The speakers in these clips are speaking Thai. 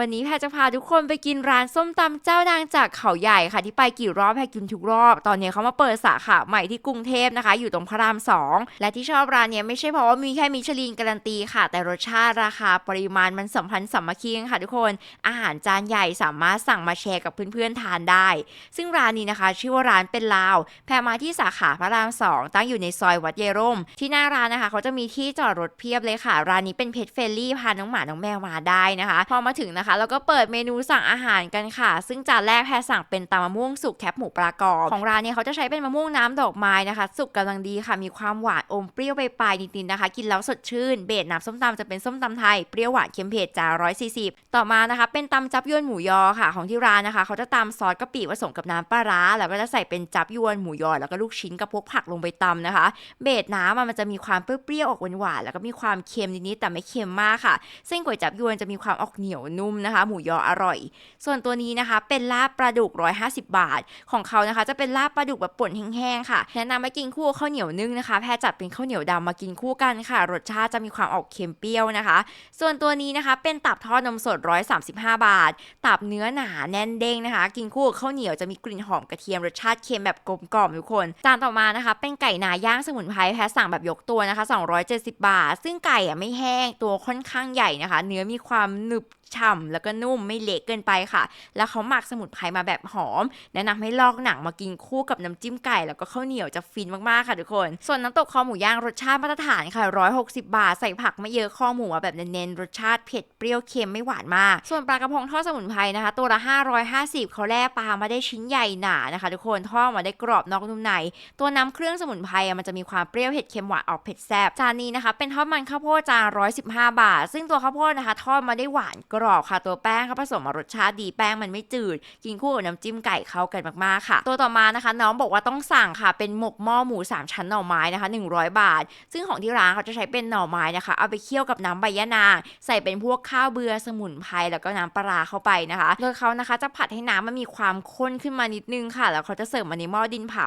วันนี้แพรจะพาทุกคนไปกินร้านส้มตำเจ้าดังจากเขาใหญ่ค่ะที่ไปกี่รอบแพรกินทุกรอบ ตอนนี้เขามาเปิดสาขาใหม่ที่กรุงเทพนะคะ อยู่ตรงพระรามสองและที่ชอบร้านเนี้ยไม่ใช่เพราะว่ามีแค่มิชลินการันตีค่ะ แต่รสชาติราคาปริมาณมันสัมพันธ์สามัคคีกันค่ะทุกคน อาหารจานใหญ่สามารถสั่งมาแชร์กับเพื่อนๆทานได้ ซึ่งร้านนี้นะคะ ชื่อว่าร้านเป็นลาว แพรมาที่สาขาพระรามสองตั้งอยู่ในซอยวัดเยร่ม ที่หน้าร้านนะคะ เขาจะมีที่จอดรถเพียบเลยค่ะ ร้านนี้เป็นเพจเฟรนลี่พาน้องหมาน้องแมวมาได้นะคะพอมาถึงนะคะเราก็เปิดเมนูสั่งอาหารกันค่ะ ซึ่งจานแรกแพรสั่งเป็นตำมะม่วงสุกแคปหมูปลากรอบของร้านเนี่ยเขาจะใช้เป็นมะม่วงน้ำดอกไม้นะคะ สุกกำลังดีค่ะ มีความหวานอมเปรี้ยวไปปลายนิดๆนะคะ กินแล้วสดชื่น เบสน้ำส้มตำจะเป็นส้มตำไทย เปรี้ยวหวานเค็มเผ็ดจาน140ต่อมานะคะ เป็นตำจับยวนหมูยอค่ะ ของที่ร้านนะคะ เขาจะตำซอสกะปิผสมกับน้ำปลาร้า แล้วก็จะใส่เป็นจับยวนหมูยอ แล้วก็ลูกชิ้นกับพวกผักลงไปตำนะคะ เบสน้ำมันจะมีความเปรี้ยวๆออกหวานๆแล้วก็มีความเค็มนิดๆแต่ไม่เค็มมากค่ะ เส้นก๋วยจับยวนจะมีความออกเหนียวนุ่มนะคะ หมูยออร่อย ส่วนตัวนี้นะคะเป็นลาบปลาดุก 150 บาท ของเขานะคะ จะเป็นลาบปลาดุกแบบป่นแห้งๆค่ะแนะนำมากินคู่ข้าวเหนียวนึ่งนะคะ แพรจัดเป็นข้าวเหนียวดำมากินคู่กันค่ะ รสชาติจะมีความออกเค็มเปรี้ยวนะคะ ส่วนตัวนี้นะคะเป็นตับทอดนมสด 135 บาท ตับเนื้อหนาแน่นเด้งนะคะ กินคู่กับข้าวเหนียวจะมีกลิ่นหอมกระเทียมรสชาติเค็มแบบกลมกล่อมทุกคนจานต่อมานะคะ เป็นไก่นาย่างสมุนไพรแพรสั่งแบบยกตัวนะคะ 270 บาท ซึ่งไก่อะไม่แห้งตัวค่อนข้างใหญ่นะคะ เนื้อมีความหนึบฉ่ำแล้วก็นุ่มไม่เละเกินไปค่ะ แล้วเขาหมักสมุนไพรมาแบบหอม แนะนำให้ลอกหนังมากินคู่กับน้ำจิ้มไก่ แล้วก็ข้าวเหนียวจะฟินมากๆค่ะทุกคน ส่วนน้ำตกคอหมูย่างรสชาติมาตรฐานค่ะ 160 บาท ใส่ผักไม่เยอะข้อหมูมาแบบเน้นๆรสชาติเผ็ดเปรี้ยวเค็มไม่หวานมาก ส่วนปลากระพงทอดสมุนไพรนะคะ ตัวละ 550เขาแล่ปลามาได้ชิ้นใหญ่หนานะคะ ทุกคนทอดมาได้กรอบนอกนุ่มใน ตัวน้ำเครื่องสมุนไพรมันจะมีความเปรี้ยวเผ็ดเค็มหวานออกเผ็ดแซ่บจานนี้นะคะเป็นทอดมันข้าวโพดจาน115 บาท ซึ่งตัวข้าวโพดนะคะทอดมาได้หวานกรอบค่ะ ตัวแป้งเขาผสมมารสชาติดีแป้งมันไม่จืด กินคู่กับน้ำจิ้มไก่เข้ากันมากๆค่ะ ตัวต่อมานะคะ น้องบอกว่าต้องสั่งค่ะ เป็นหมกหม้อหมูสามชั้นหน่อไม้นะคะ 100 บาท ซึ่งของที่ร้านเขาจะใช้เป็นหน่อไม้นะคะ เอาไปเคี่ยวกับน้ำใบยะนางใส่เป็นพวกข้าวเบือสมุนไพรแล้วก็น้ำปลาเข้าไปนะคะ โดยเขานะคะจะผัดให้น้ำมันมีความข้นขึ้นมานิดนึงค่ะ แล้วเขาจะเสิร์ฟมาในหม้อดินเผา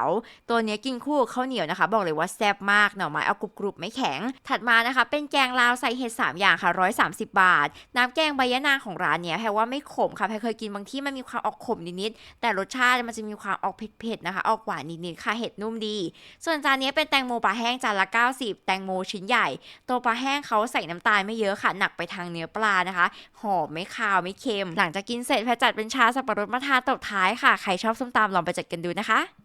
ตัวนี้กินคู่กับข้าวเหนียวนะคะ บอกเลยว่าแซ่บมากหน่อไม้เอากรุบๆไม่แข็ง ถัดมานะคะ เป็นแกงลาวใส่เห็ดสามอย่างค่ะ130 บาท น้ำแกงใบยะนางของร้านเนี้ยแพรว่าไม่ขมค่ะแพรเคยกินบางที่มันมีความออกขมนิดๆแต่รสชาติมันจะมีความออกเผ็ดๆนะคะ ออกหวานนิดๆค่ะเห็ดนุ่มดี ส่วนจานนี้เป็นแตงโมปลาแห้งจานละ 90 แตงโมชิ้นใหญ่ ตัวปลาแห้งเขาใส่น้ำตาลไม่เยอะค่ะ หนักไปทางเนื้อปลานะคะ หอมไม่คาวไม่เค็ม หลังจากกินเสร็จแพรจัดเป็นชาสับปะรดมาทานตบท้ายค่ะ ใครชอบส้มตำลองไปจัดกันดูนะคะ